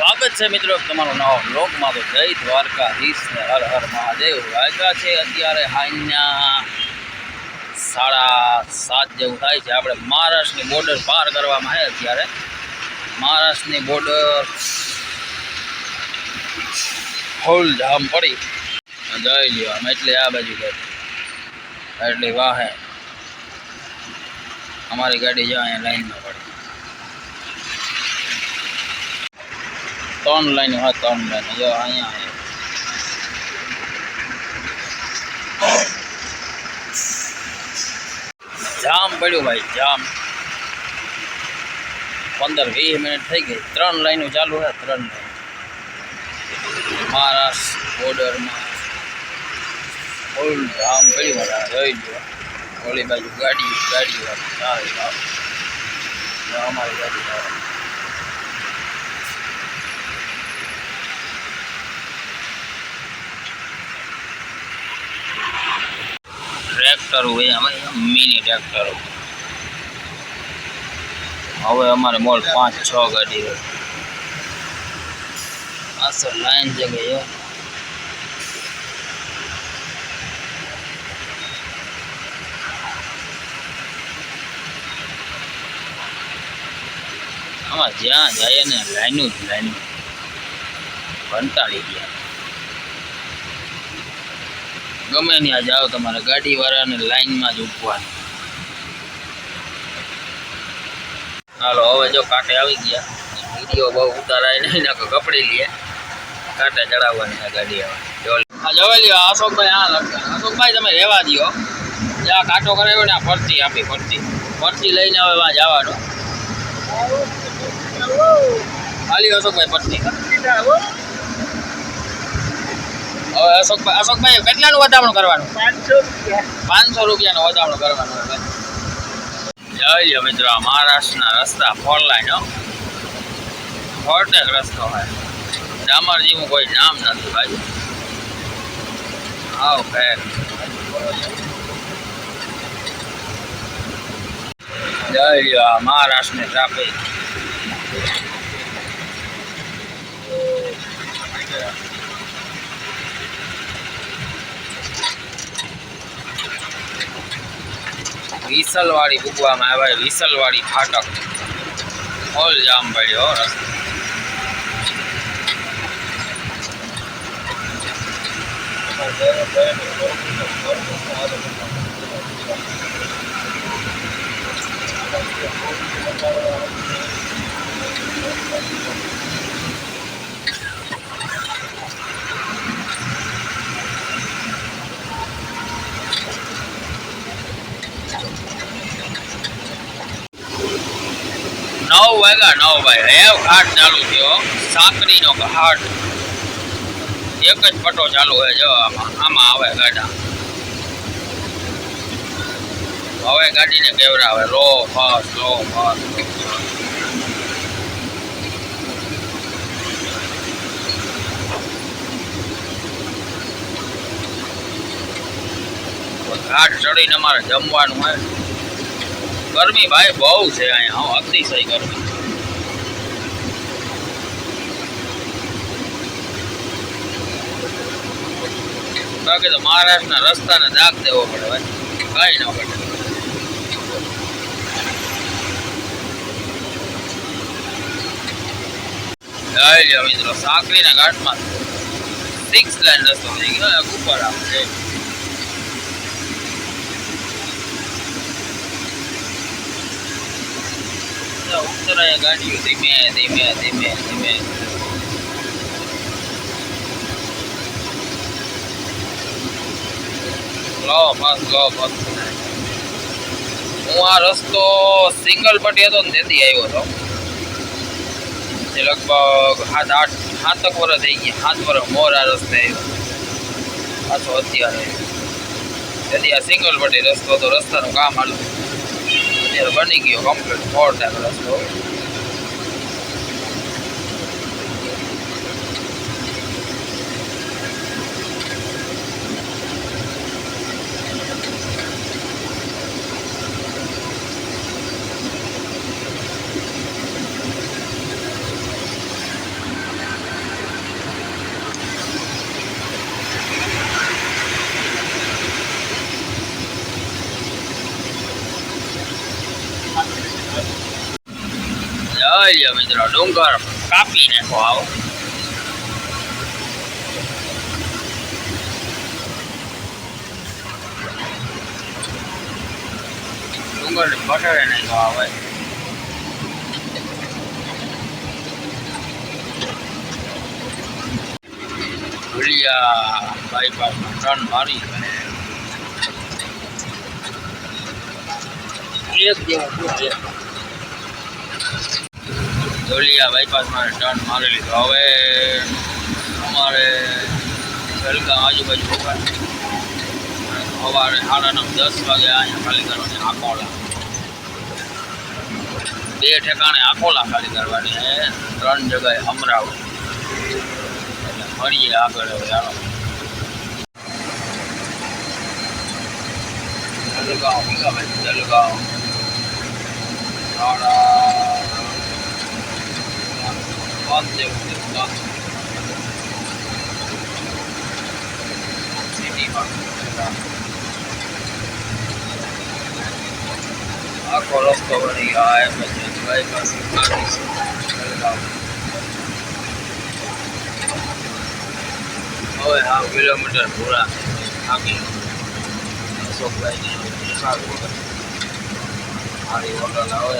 સ્વાગત છે મિત્રો તમારો નવો બ્લોગમાં તો જય દ્વારકાધીશ ને હર હર મહાદેવ. વાગ્યા છે અત્યારે હાઈના સાડા સાત જેવું થાય છે. આપણે મહારાષ્ટ્રની બોર્ડર પાર કરવામાં છે અત્યારે. મહારાષ્ટ્રની બોર્ડર ફૂલ જામ પડી. જઈ લ્યો આમ એટલે આ બાજુ ગાડી એટલે વાહે. અમારી ગાડી જાય અહીંયા લાઈનમાં પડી. ત્રણ લાઈન હા ત્રણ લાઈન જો અહીંયા છે. જામ પડ્યું ભાઈ જામ પંદર વીસ મિનિટ થઈ ગઈ ત્રણ લાઈનો ચાલુ છે ત્રણ લાઈન મહારાષ્ટ્ર બોર્ડરમાં ફૂલ જામ પડ્યું બધા જોઈ લો ઓલી બાજુ ગાડી ગાડીઓ ચાલે અમારી ગાડી ટ્રેક્ટર હોય અમે મિની ટ્રેક્ટર હવે અમારે મોલ પાંચ, છ ગાડી હોય. આ લાઈન છે ગઈ. આમાં જ્યાં જાય ને, લાઈનું જ લાઈનું. કંટાળી ગયા. ગમે ત્યાં જાઓ તમારે ગાડીવાળાને લાઈનમાં જ ઉભવાની. હાલો, હવે જો કાંટે આવી ગયા. વીડિયો બહુ ઉતારાય નહીં નાખો કપડી લઈએ કાંટે ચડાવવાની આ ગાડી આવે આ જવા લ્યો અશોકભાઈ હા લખતા અશોકભાઈ, તમે રહેવા દો જ્યાં કાંટો કરાવ્યો ને આ ફરતી આપી ફરતી. ફરતી લઈને હવે વાં જવાનો. હાલી અશોકભાઈ, ફરતી. હવે અશોકભાઈ અશોકભાઈ કેટલાનું વધામણું કરવાનું? પાંચસો રૂપિયાનું વધામણું કરવાનું જય મિત્રો મહારાષ્ટ્રના રસ્તા ફોર લાઈન ફોરટેક રસ્તો હોય. ડામરજીનું કોઈ નામ નથી ભાઈ. આવ ફેર. જય મહારાષ્ટ્રની ટ્રાફિક વિસલવાડી ભૂગવામાં આવે વિસલવાડી ફાટક ફોલ જામ પડ્યો હો રસ્તો નવ વાગ્યા નવ ભાઈ. રેવ ઘાટ ચાલુ થયો. સાંકરીનો ઘાટ. એક જ પટો ચાલુ હોય જો આમાં. આમાં આવે ગાડા. હવે ગાડીને કેવરાવે. લો ફાસ લો ફાસ ઘાટ ચડીને અમારે જમવાનું હોય. ગરમી ભાઈ બહુ છે અહીંયા હો, અતિશય ગરમી. બાકી તો મહારાષ્ટ્રના રસ્તાને દાગ દેવો પડે ભાઈ. કઈ ન પડે. મિત્રો સાંકરીના ઘાટમાં સિક્સ લાઈન રસ્તો થઈ ગયો ઉપર આપણે ઉતરાય ગાડીઓ ધીમે ધીમે ધીમે ધીમે લો, બસ લો, બસ. હું આ રસ્તો સિંગલ પટ્ટી હતો ને તેથી આવ્યો હતો. લગભગ સાત આઠ સાતક વર્ષ થઈ ગયા સાત વર્ષ મોર આ રસ્તે આવ્યો. પાછો અત્યારે. તેથી આ સિંગલ પટ્ટી રસ્તો હતો, રસ્તાનું કામ હાલતું. અત્યારે બની ગયો કમ્પ્લીટ ફોર ટાઈમ રસ્તો લ્યો મિત્રો. ડુંગર કાપી નાખો. આવો. ડુંગર બટાડે નાખો આવે ભૂલિયા બાયપાસમાં ટર્ન મારી એક જેવો ધોલિયા બાયપાસમાં ટર્ન મારી લીધો હવે અમારે જલગામ આજુબાજુ રોકાણ સવારે સાડા નવ દસ વાગે અહીંયા ખાલી કરવાની આકોલા બે ઠેકાણે આકોલા ખાલી કરવાની છે ત્રણ જગ્યાએ અમરાવતી એટલે મળીએ આગળ હવે હાલો જલગાંવ ભીખાભાઈ જલગાંવ સાડા પાંચ જેવું છે પાંચ સિટીમાં આખો રસ્તો બની ગયો આ એમ જ છે બાયપાસ જલગાંવ હવે હા કિલોમીટર પૂરા થાકી અશોકભાઈ સારું મારી હોટલ આવે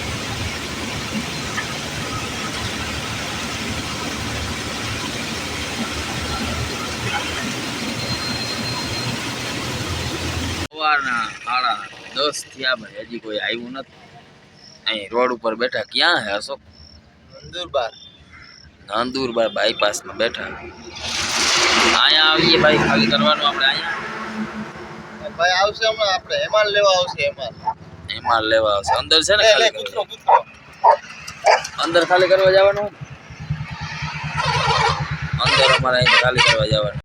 દસ થયા ભાઈ હજી કોઈ આવ્યું નથી અહીં રોડ ઉપર બેઠા ક્યાં હે અશોક નંદુરબાર નાંદુરબાર બાયપાસમાં બેઠા અહીંયા આવીએ ભાઈ ખાલી કરવાનું આપણે અહીંયા ભાઈ આવશે હમણાં આપણે હેમાલ લેવા આવશે હેમાલ એમાં લેવા આવશે અંદર છે ને લે, લે, ખાલી કૂતરો કરવા? કૂતરો અંદર ખાલી કરવા જવાનું અંદર અમારે અહીં ખાલી કરવા જવાનું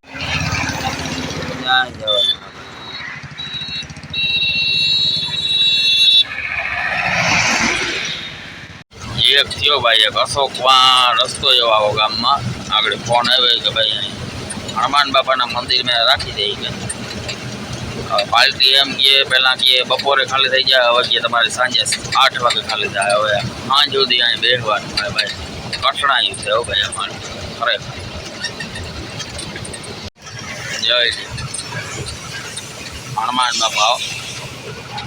ત્યાં જવાનું એક થયો ભાઈ એક અશોક વાં રસ્તો એવો આવો ગામમાં આગળ ફોન આવ્યો કે ભાઈ અહીં હનુમાન બાપાના મંદિર મેં રાખી દઈ કે હવે પાર્ટી એમ કે પહેલાં કે બપોરે ખાલી થઈ જાય હવે કે તમારે સાંજે આઠ વાગે ખાલી થાય હવે સાંજ સુધી અહીં બેસવાનું હોય ભાઈ કઠણાયું છે હો ભાઈ અમારે ખરેખર જય શ્રી હનુમાન બાપા આવો.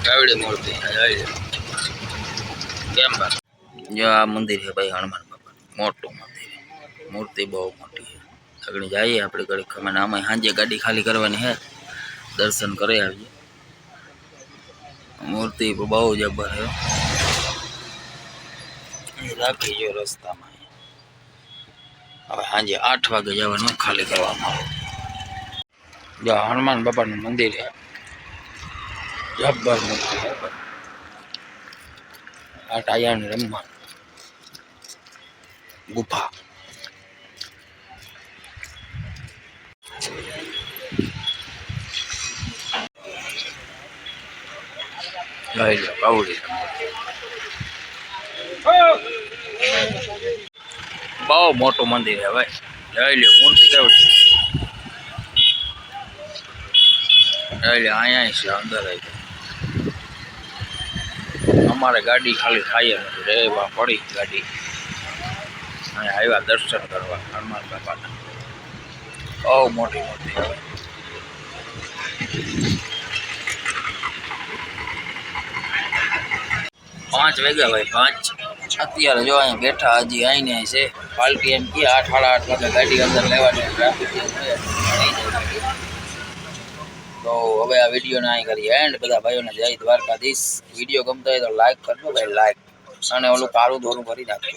કેવડી મૂર્તિ છે જય શ્રી. કેમ ભાઈ જો આ મંદિર છે ભાઈ હનુમાન બાપા મોટું મંદિર છે. મૂર્તિ બહુ મોટી છે આગળ જઈએ આપણે ઘડી ખબર આમાં સાંજે ગાડી ખાલી કરવાની છે દર્શન કરી આવીએ મૂર્તિ બહુ જબર છે અહીં રાખી જો રસ્તામાં હવે સાંજે આઠ વાગે જવાનું ખાલી કરવામાં આવે જો હનુમાન બાપાનું મંદિર છે જબ્બર મૂર્તિ છે ભાઈ. આ ટાયાને રમવા ગુફા લઈ લો કાવડી બહુ મોટું મંદિર છે ભાઈ લઈ લો મૂર્તિ કેવડી લઈ લો અહીંયા છે અંદર આવી અમારે ગાડી ખાલી થાય જ નથી રેવા પડી ગાડી અને આવ્યા દર્શન કરવા, હનુમાન બાપાના. બહુ મોટી મોટી હવે પાંચ વાગ્યા ભાઈ પાંચ. અત્યારે જો અહીંયા બેઠા, હજી આવીને છે. પાલકી એમ કે આઠ, સાડા આઠ વાગે ગાડી અંદર લેવાની ટ્રાફિક તો હવે આ વિડીયોને અહીં કરીએ એન્ડ બધા ભાઈઓને જય દ્વારકાધીશ. વીડિયો ગમતો હોય તો લાઈક કરજો ભાઈ લાઈક અને ઓલું કાળું ધોરું કરી નાખજો.